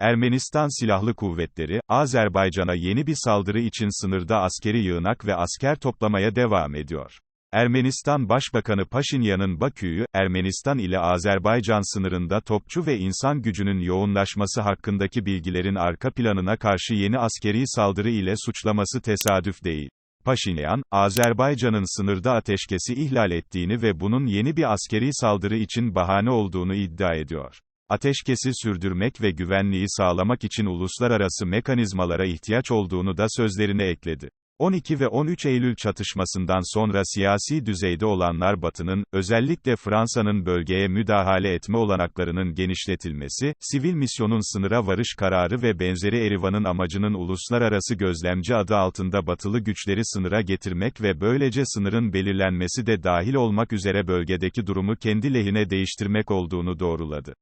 Ermenistan Silahlı Kuvvetleri, Azerbaycan'a yeni bir saldırı için sınırda askeri yığınak ve asker toplamaya devam ediyor. Ermenistan Başbakanı Paşinyan'ın Bakü'yü, Ermenistan ile Azerbaycan sınırında topçu ve insan gücünün yoğunlaşması hakkındaki bilgilerin arka planına karşı yeni askeri saldırı ile suçlaması tesadüf değil. Paşinyan, Azerbaycan'ın sınırda ateşkesi ihlal ettiğini ve bunun yeni bir askeri saldırı için bahane olduğunu iddia ediyor. Ateşkesi sürdürmek ve güvenliği sağlamak için uluslararası mekanizmalara ihtiyaç olduğunu da sözlerine ekledi. 12 ve 13 Eylül çatışmasından sonra siyasi düzeyde olanlar Batı'nın, özellikle Fransa'nın bölgeye müdahale etme olanaklarının genişletilmesi, sivil misyonun sınıra varış kararı ve benzeri Erivan'ın amacının uluslararası gözlemci adı altında batılı güçleri sınıra getirmek ve böylece sınırın belirlenmesi de dahil olmak üzere bölgedeki durumu kendi lehine değiştirmek olduğunu doğruladı.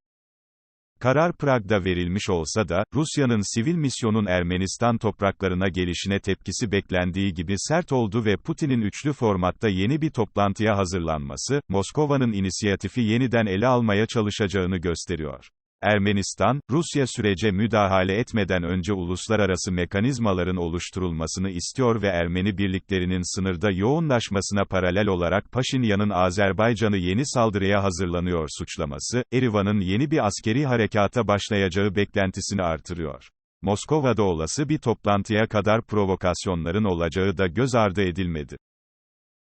Karar Prag'da verilmiş olsa da, Rusya'nın sivil misyonun Ermenistan topraklarına gelişine tepkisi beklendiği gibi sert oldu ve Putin'in üçlü formatta yeni bir toplantıya hazırlanması, Moskova'nın inisiyatifi yeniden ele almaya çalışacağını gösteriyor. Ermenistan, Rusya sürece müdahale etmeden önce uluslararası mekanizmaların oluşturulmasını istiyor ve Ermeni birliklerinin sınırda yoğunlaşmasına paralel olarak Paşinyan'ın Azerbaycan'ı yeni saldırıya hazırlanıyor suçlaması, Erivan'ın yeni bir askeri harekata başlayacağı beklentisini artırıyor. Moskova'da olası bir toplantıya kadar provokasyonların olacağı da göz ardı edilmedi.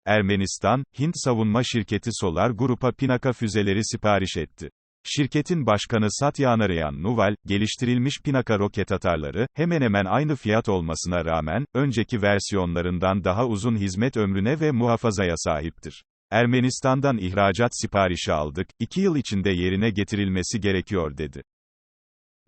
Ermenistan, Hint savunma şirketi Solar Grup'a Pinaka füzeleri sipariş etti. Şirketin başkanı Satyanarayan Nuval, geliştirilmiş Pinaka roket atarları, hemen hemen aynı fiyat olmasına rağmen, önceki versiyonlarından daha uzun hizmet ömrüne ve muhafazaya sahiptir. Ermenistan'dan ihracat siparişi aldık, iki yıl içinde yerine getirilmesi gerekiyor dedi.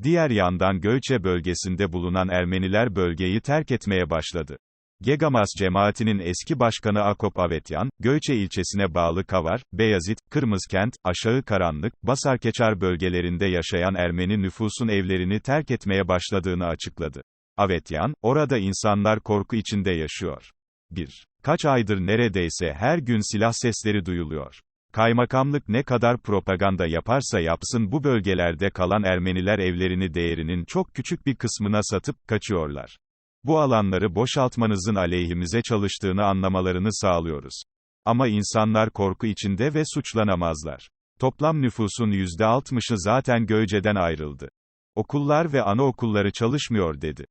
Diğer yandan Göçe bölgesinde bulunan Ermeniler bölgeyi terk etmeye başladı. Gegamas cemaatinin eski başkanı Akop Avetyan, Göçe ilçesine bağlı Kavar, Beyazıt, Kırmızkent, Aşağı Karanlık, Basarkeçar bölgelerinde yaşayan Ermeni nüfusun evlerini terk etmeye başladığını açıkladı. Avetyan, orada insanlar korku içinde yaşıyor. 1. Kaç aydır neredeyse her gün silah sesleri duyuluyor. Kaymakamlık ne kadar propaganda yaparsa yapsın bu bölgelerde kalan Ermeniler evlerini değerinin çok küçük bir kısmına satıp kaçıyorlar. Bu alanları boşaltmanızın aleyhimize çalıştığını anlamalarını sağlıyoruz. Ama insanlar korku içinde ve suçlanamazlar. Toplam nüfusun %60'ı zaten Göyce'den ayrıldı. Okullar ve anaokulları çalışmıyor dedi.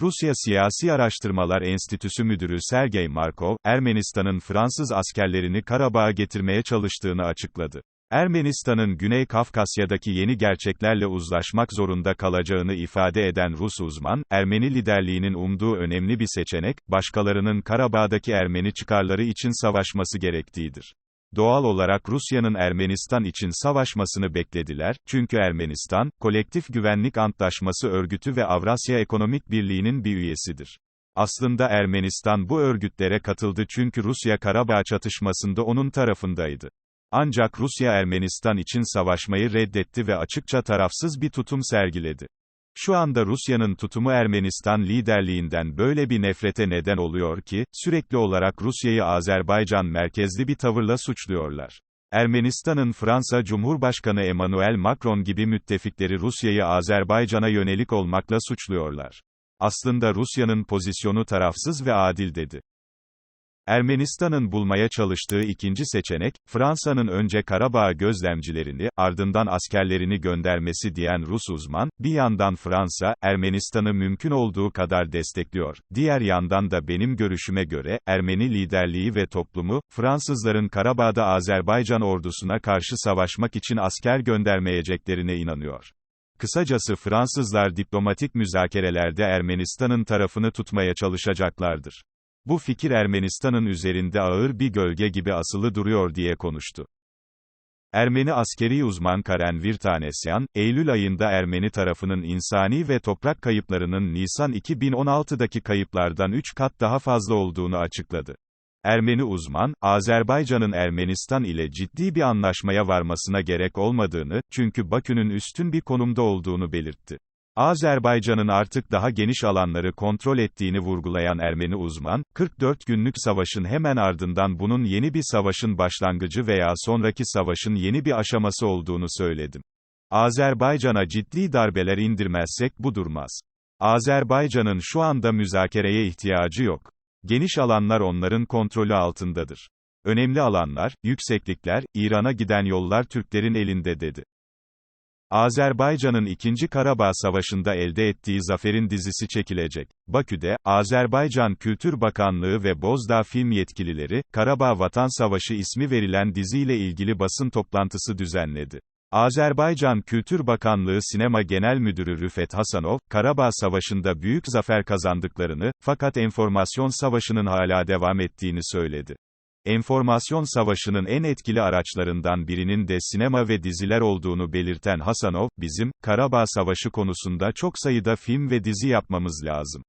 Rusya Siyasi Araştırmalar Enstitüsü Müdürü Sergey Markov, Ermenistan'ın Fransız askerlerini Karabağ'a getirmeye çalıştığını açıkladı. Ermenistan'ın Güney Kafkasya'daki yeni gerçeklerle uzlaşmak zorunda kalacağını ifade eden Rus uzman, Ermeni liderliğinin umduğu önemli bir seçenek, başkalarının Karabağ'daki Ermeni çıkarları için savaşması gerektiğidir. Doğal olarak Rusya'nın Ermenistan için savaşmasını beklediler, çünkü Ermenistan, Kolektif Güvenlik Antlaşması Örgütü ve Avrasya Ekonomik Birliği'nin bir üyesidir. Aslında Ermenistan bu örgütlere katıldı çünkü Rusya Karabağ çatışmasında onun tarafındaydı. Ancak Rusya Ermenistan için savaşmayı reddetti ve açıkça tarafsız bir tutum sergiledi. Şu anda Rusya'nın tutumu Ermenistan liderliğinden böyle bir nefrete neden oluyor ki, sürekli olarak Rusya'yı Azerbaycan merkezli bir tavırla suçluyorlar. Ermenistan'ın Fransa Cumhurbaşkanı Emmanuel Macron gibi müttefikleri Rusya'yı Azerbaycan'a yönelik olmakla suçluyorlar. Aslında Rusya'nın pozisyonu tarafsız ve adil dedi. Ermenistan'ın bulmaya çalıştığı ikinci seçenek, Fransa'nın önce Karabağ gözlemcilerini, ardından askerlerini göndermesi diyen Rus uzman, bir yandan Fransa, Ermenistan'ı mümkün olduğu kadar destekliyor, diğer yandan da benim görüşüme göre, Ermeni liderliği ve toplumu, Fransızların Karabağ'da Azerbaycan ordusuna karşı savaşmak için asker göndermeyeceklerine inanıyor. Kısacası Fransızlar diplomatik müzakerelerde Ermenistan'ın tarafını tutmaya çalışacaklardır. Bu fikir Ermenistan'ın üzerinde ağır bir gölge gibi asılı duruyor diye konuştu. Ermeni askeri uzman Karen Virtanesyan, Eylül ayında Ermeni tarafının insani ve toprak kayıplarının Nisan 2016'daki kayıplardan 3 kat daha fazla olduğunu açıkladı. Ermeni uzman, Azerbaycan'ın Ermenistan ile ciddi bir anlaşmaya varmasına gerek olmadığını, çünkü Bakü'nün üstün bir konumda olduğunu belirtti. Azerbaycan'ın artık daha geniş alanları kontrol ettiğini vurgulayan Ermeni uzman, 44 günlük savaşın hemen ardından bunun yeni bir savaşın başlangıcı veya sonraki savaşın yeni bir aşaması olduğunu söyledim. Azerbaycan'a ciddi darbeler indirmezsek bu durmaz. Azerbaycan'ın şu anda müzakereye ihtiyacı yok. Geniş alanlar onların kontrolü altındadır. Önemli alanlar, yükseklikler, İran'a giden yollar Türklerin elinde dedi. Azerbaycan'ın 2. Karabağ Savaşı'nda elde ettiği zaferin dizisi çekilecek. Bakü'de, Azerbaycan Kültür Bakanlığı ve Bozdağ Film yetkilileri, Karabağ Vatan Savaşı ismi verilen diziyle ilgili basın toplantısı düzenledi. Azerbaycan Kültür Bakanlığı Sinema Genel Müdürü Rüfet Hasanov, Karabağ Savaşı'nda büyük zafer kazandıklarını, fakat enformasyon savaşının hala devam ettiğini söyledi. Enformasyon savaşının en etkili araçlarından birinin de sinema ve diziler olduğunu belirten Hasanov, bizim, Karabağ Savaşı konusunda çok sayıda film ve dizi yapmamız lazım.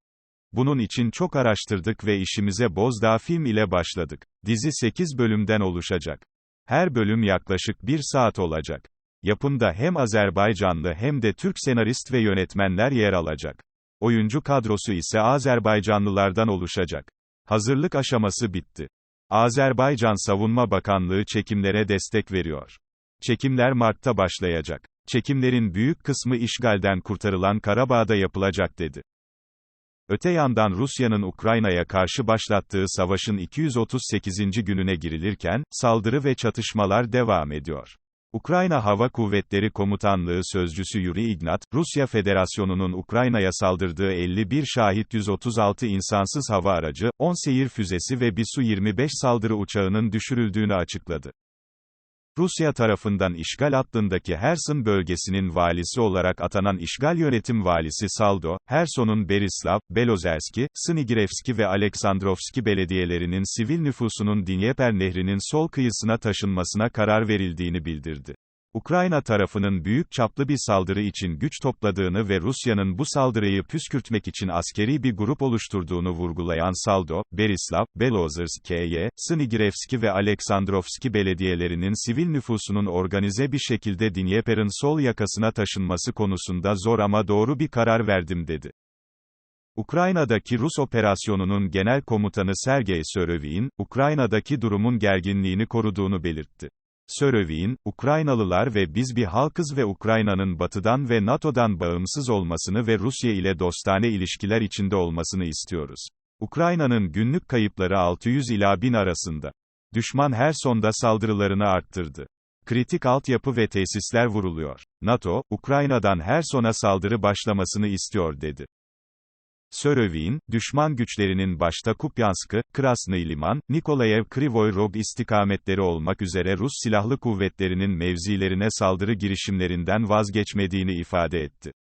Bunun için çok araştırdık ve işimize Bozdağ Film ile başladık. Dizi 8 bölümden oluşacak. Her bölüm yaklaşık 1 saat olacak. Yapımda hem Azerbaycanlı hem de Türk senarist ve yönetmenler yer alacak. Oyuncu kadrosu ise Azerbaycanlılardan oluşacak. Hazırlık aşaması bitti. Azerbaycan Savunma Bakanlığı çekimlere destek veriyor. Çekimler Mart'ta başlayacak. Çekimlerin büyük kısmı işgalden kurtarılan Karabağ'da yapılacak dedi. Öte yandan Rusya'nın Ukrayna'ya karşı başlattığı savaşın 238. gününe girilirken, saldırı ve çatışmalar devam ediyor. Ukrayna Hava Kuvvetleri Komutanlığı Sözcüsü Yuri Ignat, Rusya Federasyonu'nun Ukrayna'ya saldırdığı 51 şahit 136 insansız hava aracı, 10 seyir füzesi ve bir Su-25 saldırı uçağının düşürüldüğünü açıkladı. Rusya tarafından işgal hattındaki Herson bölgesinin valisi olarak atanan işgal yönetim valisi Saldo, Herson'un Berislav, Belozerski, Snigirevski ve Aleksandrovski belediyelerinin sivil nüfusunun Dnieper Nehri'nin sol kıyısına taşınmasına karar verildiğini bildirdi. Ukrayna tarafının büyük çaplı bir saldırı için güç topladığını ve Rusya'nın bu saldırıyı püskürtmek için askeri bir grup oluşturduğunu vurgulayan Saldo, Berislav, Belozerskye, Snigirevski ve Aleksandrovski belediyelerinin sivil nüfusunun organize bir şekilde Dnieper'in sol yakasına taşınması konusunda zor ama doğru bir karar verdim dedi. Ukrayna'daki Rus operasyonunun genel komutanı Sergey Sörovik'in, Ukrayna'daki durumun gerginliğini koruduğunu belirtti. Sörovik'in, Ukraynalılar ve biz bir halkız ve Ukrayna'nın batıdan ve NATO'dan bağımsız olmasını ve Rusya ile dostane ilişkiler içinde olmasını istiyoruz. Ukrayna'nın günlük kayıpları 600 ila 1000 arasında. Düşman her sonda saldırılarını arttırdı. Kritik altyapı ve tesisler vuruluyor. NATO, Ukrayna'dan her sona saldırı başlamasını istiyor dedi. Sörovik'in, düşman güçlerinin başta Kupyansk'ı, Krasny Liman, Nikolayev Krivoy Rog istikametleri olmak üzere Rus silahlı kuvvetlerinin mevzilerine saldırı girişimlerinden vazgeçmediğini ifade etti.